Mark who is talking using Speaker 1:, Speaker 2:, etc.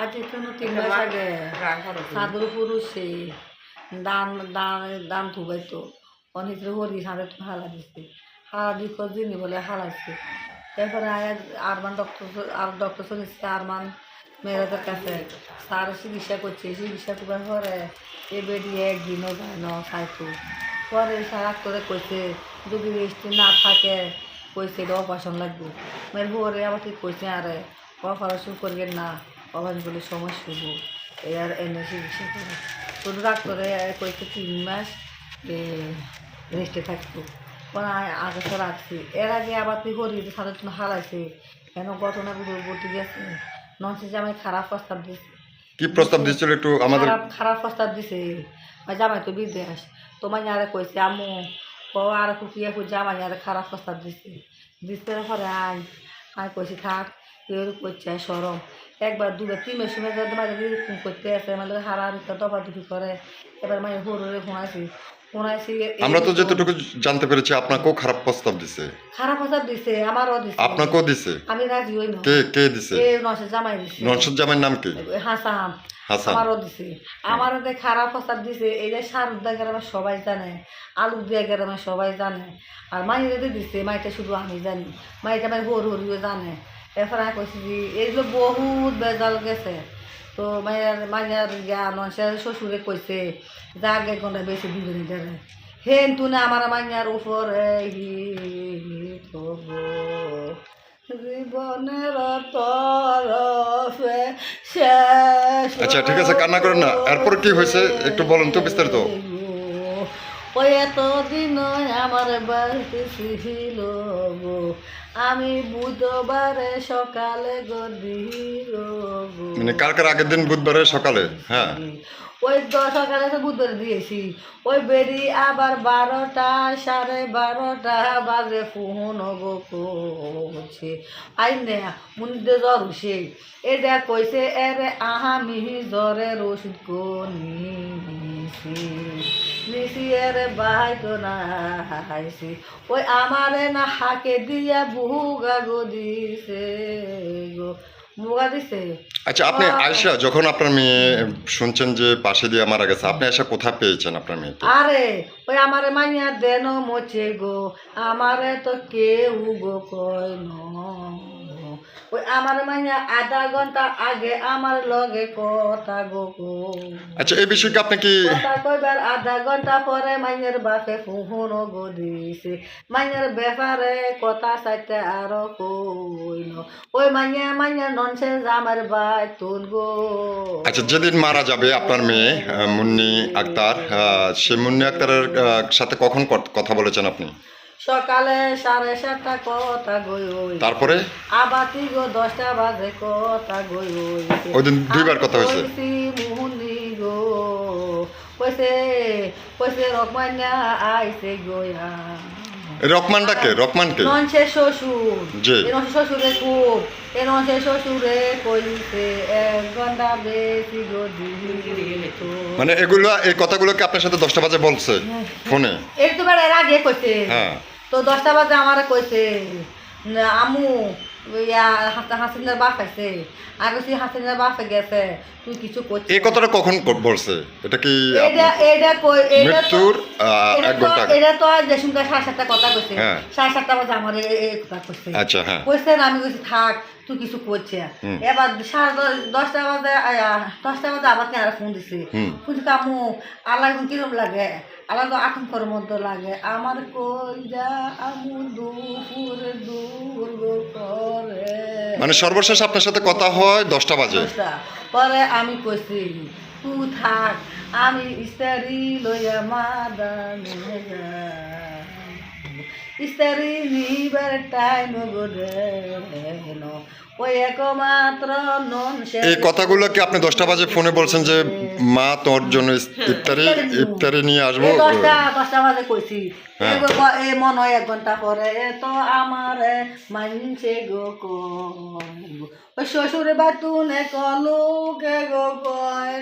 Speaker 1: আজ এখানে তিন মাস আগে সাধুর পুরুষে দান দান দান থুবাই তো অনেক হরি সাঁড়ে তো হালা দিচ্ছে হালা দিক দিনই বলে হালাইছে। তারপরে আরমান ডক্টর আর ডক্টর চলেছে আরমান মেয়েদের কাছে। স্যার চিকিৎসা করছে। চিকিৎসা করার পরে এ বেডি একদিনও যায় না খাইতো। পরে স্যার করে কইছে যদি রেস্ট না থাকে কইছে এটা অপারেশন লাগবে। মেয়ের পরে আবার ঠিক কইছে আরে অপারেশন করবেন না। অপারেশন করলে সমস্যা হইব এই আর এনে চিকিৎসা করে শুধু ডাক্তারে কইছে তিন মাস রেস্টে থাকতো আগে তো রাখছি। এর আগে আবার তুই করি সাথে তুমি হারাইছে। কেন ঘটনাগুলো বলতে গেছে? ননসে জামাই খারাপ প্রস্তাব দিছে।
Speaker 2: কি প্রস্তাব দিচ্ছিল একটু আমাদের
Speaker 1: খারাপ প্রস্তাব দিছে। জামাই তো বিদেশ। তোমার আরে কইছে আমু ক আর কুকিয়ে জামাই আরে খারাপ প্রস্তাব দিছে। দিতে পরে আই আই কইছি থাক। এর করছে সরম। একবার দুবার তিন মাস সময় মাঝে ফোন করতে আছে মানে হারা করে। এবার হরুরে ফোনাইছি
Speaker 2: আমরা তো যতটুকু জানতে পেরেছি আপনাকেও খারাপ প্রস্তাব দিছে।
Speaker 1: খারাপ প্রস্তাব দিছে আমারও দিছে।
Speaker 2: আপনাকেও দিছে?
Speaker 1: আমি রাজি হই না।
Speaker 2: কে কে দিছে?
Speaker 1: জামাই দিছে।
Speaker 2: নাম কি?
Speaker 1: হাসান।
Speaker 2: হাসান।
Speaker 1: আমারও দিছে। আমারও যে খারাপ প্রস্তাব দিছে এই যে সার উদ্দা গ্রামে সবাই জানে আলু দিয়া গ্রামে সবাই জানে। আর মাইরে দিছে মাইটা শুধু আমি জানি। মাইটা আমার হর হরিও জানে। এরপরে আমি কইছি যে এইগুলো বহুত বেজাল গেছে তো মায়ের মায়ের গিয়া মানুষের শ্বশুরে কইছে যা আগে কোনটা বেশি দিবে না দেবে হেন তুনে আমার মাইয়ার উপরে জীবনের তরফে শেষ
Speaker 2: আচ্ছা, ঠিক আছে, কান্না করেন না। এরপর কি হয়েছে? একটু বলেন তো বিস্তারিত।
Speaker 1: ওই এতদিন আমার বাড়িতে ছিল গো আমি বুধবারে সকালে গদিল
Speaker 2: মানে কালকের আগের দিন বুধবারে সকালে হ্যাঁ।
Speaker 1: ওই দশ সকালে তো বুধবার দিয়েছি। ওই বেরি আবার বারোটা সাড়ে বারোটা বাজে ফোন গো করছে। আই নে মুন্ডে জ্বর উঠছে এটা কইছে এরে আহামি জ্বরের ওষুধ নিছি নিছি এরে বাই তো না হাইছি ওই আমারে না হাকে দিয়া বুগা গো দিছে গো। মুগা দিছে?
Speaker 2: আচ্ছা আপনি আয়সা যখন আপনার মেয়ে শুনছেন যে পাশে দিয়ে মারা গেছে আপনি আয়সা কোথায় পেয়েছেন আপনার মেয়েকে?
Speaker 1: আরে ওই আমারে মাইয়া দেন মোচে গো। আমারে তো কেউ গো কয় ন। ওই আমারে মাইয়া আধা ঘণ্টা আগে আমার লগে কথা গো
Speaker 2: আচ্ছা এই বিষয়ে কি আপনি কি
Speaker 1: কথা কইবার আধা ঘণ্টা পরে মাইয়ের বাপে ফুহুন গো দিছে মাইয়ের ব্যাপারে কথা চাইতে আরও কইল। ওই মাইয়া মাইয়া ননসে আমার বাই তুল গো।
Speaker 2: আচ্ছা যেদিন মারা যাবে আপনার মেয়ে মুন্নি আক্তার সে মুন্নি আক্তারের সাথে কখন কথা বলেছেন আপনি?
Speaker 1: সকালে সাড়ে সাতটা কথা গই ওই।
Speaker 2: তারপরে?
Speaker 1: আবাতি গো দশটা বাজে কথা গই ওই।
Speaker 2: ওই দিন দুইবার কথা হয়েছে।
Speaker 1: মুহুনি গো। কইছে কইছে রকমান্যা আইছে গোয়া।
Speaker 2: রকমানটাকে রকমানকে
Speaker 1: ননসে শ্বশুর
Speaker 2: জি।
Speaker 1: ননসে শ্বশুরে। খুব এ ননসে শ্বশুরে কইছে এক ঘণ্টা বেশি গো
Speaker 2: মানে এগুলো এই কথাগুলোকে আপনার সাথে দশটা বাজে বলছে ফোনে?
Speaker 1: এর তো এর আগে কইছে।
Speaker 2: হ্যাঁ।
Speaker 1: তো দশটা বাজে আমার কইছে আমু হাসা হাসিনার বাপ আছে আর কইছি হাসিনার বাপ গেছে তুই কিছু করছিস
Speaker 2: এই কথাটা কখন বলছে? এটা কি
Speaker 1: এটা এটা কই এটা তো-
Speaker 2: মৃত্যুর এক ঘণ্টা
Speaker 1: এটা তো আর দেশুন সাড়ে সাতটা কথা কইছে।
Speaker 2: হ্যাঁ।
Speaker 1: সাড়ে সাতটা বাজে আমার এই কথা কইছে।
Speaker 2: আচ্ছা হ্যাঁ।
Speaker 1: কইছে আমি কইছি থাক তুই কিছু করছে। এবার সাড়ে দশ- দশটা বাজে দশটা বাজে আবার আর ফোন দিছে। কিন্তু কামু আল্লাহ এখন কিরম লাগে? আল্লাহ তো আতঙ্কর মধ্যে লাগে। আমার কইরা আমু দুপুরে দূর করে।
Speaker 2: মানে সর্বশেষ আপনার সাথে কথা হয় দশটা বাজে।
Speaker 1: পরে আমি কইছি তুই থাক আমি ইস্তারি লইয়া মাদানে ইস্তারি নিবার টাইম
Speaker 2: এই কথাগুলো কি আপনি দশটা বাজে ফোনে বলছেন যে মা তোর জন্য ইফতারি ইফতারি নিয়ে আসব
Speaker 1: এই দশটা দশটা বাজে কইছি
Speaker 2: হ্যাঁ।
Speaker 1: এই গো- হয় এক ঘণ্টা পরে এ তো আমার মানছে গো। ওই শ্বশুরে বাতুনে কলুকে গো কয়